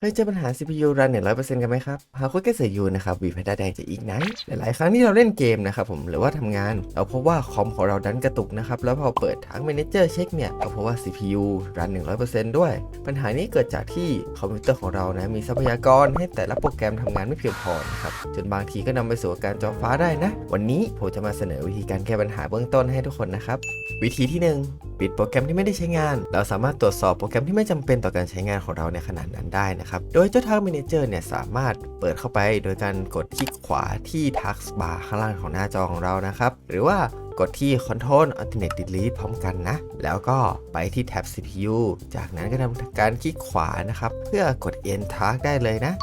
เคยเจอปัญหา CPU รันเนี่ยร้อยเปอร์เซ็นต์กันไหมครับหากคุณแค่เสียยูนะครับวีพัดแดงจะอีกไหนหลาย ๆ ครั้งที่เราเล่นเกมนะครับผมหรือว่าทำงาน เราพบว่าคอมของเราดันกระตุกนะครับ แล้วพอเปิดทั้ง Manager เช็คเนี่ยเราพบว่า CPU รัน 100%ด้วย ปัญหานี้เกิดจากที่คอมพิวเตอร์ของเรานะมีทรัพยากรให้แต่ละโปรแกรมทำงานไม่เพียงพอนะครับจนบางทีก็นำไปสู่การจอฟ้าได้นะ วันนี้ผมจะมาเสนอวิธีการแก้ปัญหาเบื้องต้นให้ทุกคนนะครับวิธีที่หนึ่ง ปิดโปรแกรมที่ไม่ได้ใช้งาน เราสามารถตรวจสอบโปรแกรมที่ไม่จำเป็นต่อการใช้งานของเราในขนาดนั้นได้นะครับ โดยเจ้า Task Manager เนี่ยสามารถเปิดเข้าไปโดยการกดคลิกขวาที่ Task Bar ข้างล่างของหน้าจอของเรานะครับ หรือว่ากดที่ Control Alternate Delete พร้อมกันนะ แล้วก็ไปที่แท็บ CPU จากนั้นก็ทำการคลิกขวานะครับ เพื่อกด End Task ได้เลยนะ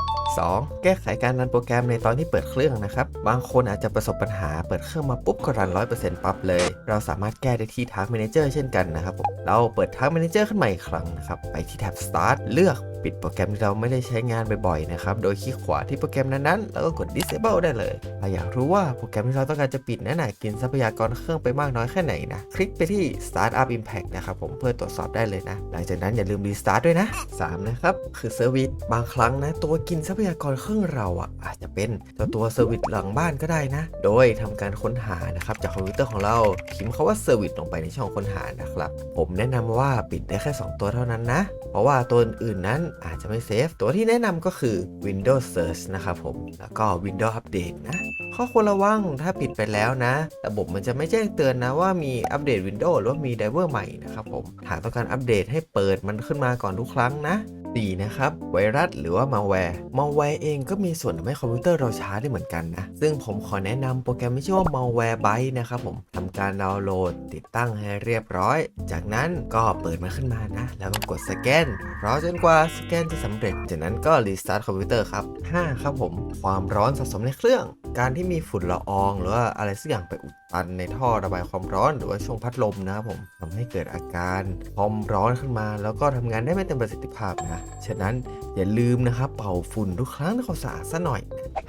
2. แก้ไขการรันโปรแกรมในตอนที่เปิดเครื่องนะครับ บางคนอาจจะประสบปัญหาเปิดเครื่องมาปุ๊บก็รัน 100%ปั๊บเลย เราสามารถแก้ได้ที่ Task Manager เช่นกันนะครับผมเราเปิด Task Manager ขึ้นมาอีกครั้งนะครับ ไปที่แท็บ Start เลือก ปิดโปรแกรมที่เราไม่ได้ใช้งานบ่อยๆนะครับ โดยคลิกขวาที่โปรแกรมนั้นๆ แล้วก็กด Disable ได้เลยเราอยากรู้ว่าโปรแกรมที่เราต้องการจะปิดนั้นนะกินทรัพยากรเครื่องไปมากน้อยแค่ไหนนะ คลิกไปที่ Startup Impact นะครับผมเพื่อตรวจสอบได้เลยนะ หลังจากนั้นอย่าลืม Restart ด้วยนะ 3 นะครับ คือเซอร์วิสบางครั้งนะ ตัวกินทรัพยากรเครื่องเราอะอาจจะเป็นตัวตัวเซอร์วิสหลังบ้านก็ได้นะ โดยทำการค้นหานะครับจากคอมพิวเตอร์ของเราพิมพ์คาว่าเซอร์วิสลงไปในช่องค้นหานะครับผมแนะนำว่าปิดได้แค่ 2 ตัวเท่านั้นนะ เพราะว่าตัวอื่นนั้นอาจจะไม่เซฟ ตัวที่แนะนำก็คือ Windows Search นะครับผม แล้วก็ Windows Update นะ ข้อควรระวังถ้าปิดไปแล้วนะ ระบบมันจะไม่แจ้งเตือนนะว่ามีอัปเดต Windows หรือว่ามีไดเวอร์ใหม่นะครับผมหากต้องการอัปเดตให้เปิดมันขึ้นมาก่อนทุกครั้งนะ 4นะครับไวรัสหรือว่ามาแวร์มาแวร์เองก็มีส่วนทำให้คอมพิวเตอร์เราช้าได้เหมือนกันนะ ซึ่งผมขอแนะนำโปรแกรมที่ชื่อว่า malware byte นะครับผมทำการดาวน์โหลด ติดตั้งให้เรียบร้อย จากนั้นก็เปิดมันขึ้นมานะ แล้วก็กดสแกนรอจนกว่าสแกนจะสำเร็จ จากนั้นก็รีสตาร์ทคอมพิวเตอร์ครับ5ครับผม ความร้อนสะสมในเครื่อง การที่มีฝุ่นละออง หรือว่าอะไรสักอย่างไปอุดตันในท่อระบายความร้อน หรือว่าช่วงพัดลมนะครับผมทำให้เกิดอาการความร้อนขึ้นมา แล้วก็ทำงานได้ไม่เต็มประสิทธิภาพนะฉะนั้น อย่าลืมนะครับเป่าฝุ่นทุกครั้งที่เขามสะอาดซะหน่อย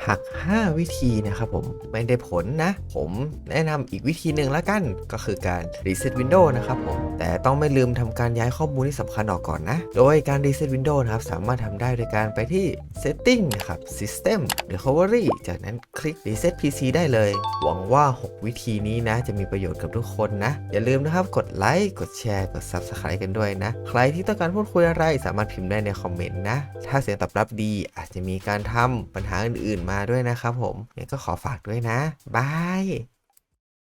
หัก 5 วิธีนะครับผมไม่ได้ผลนะ ผมแนะนำอีกวิธีหนึ่งละกัน ก็คือการ Reset Windows นะครับผมแต่ต้องไม่ลืมทำการย้ายข้อมูลที่สำคัญออกก่อนนะ โดยการ Reset Windows นะครับสามารถทำได้โดยการไปที่ Setting นะครับ System Recovery จากนั้นคลิก Reset PC ได้เลย หวังว่า 6 วิธีนี้นะ จะมีประโยชน์กับทุกคนนะ อย่าลืมนะครับกดไลค์กดแชร์กด Subscribe กันด้วยนะ ใครที่ต้องการพูดคุยอะไรสามารถพิมพ์ได้ในคอมเมนต์นะถ้าเสียงตอบรับดีอาจจะมีการทำปัญหาอื่นๆมาด้วยนะครับผมงั้นก็ขอฝากด้วยนะบาย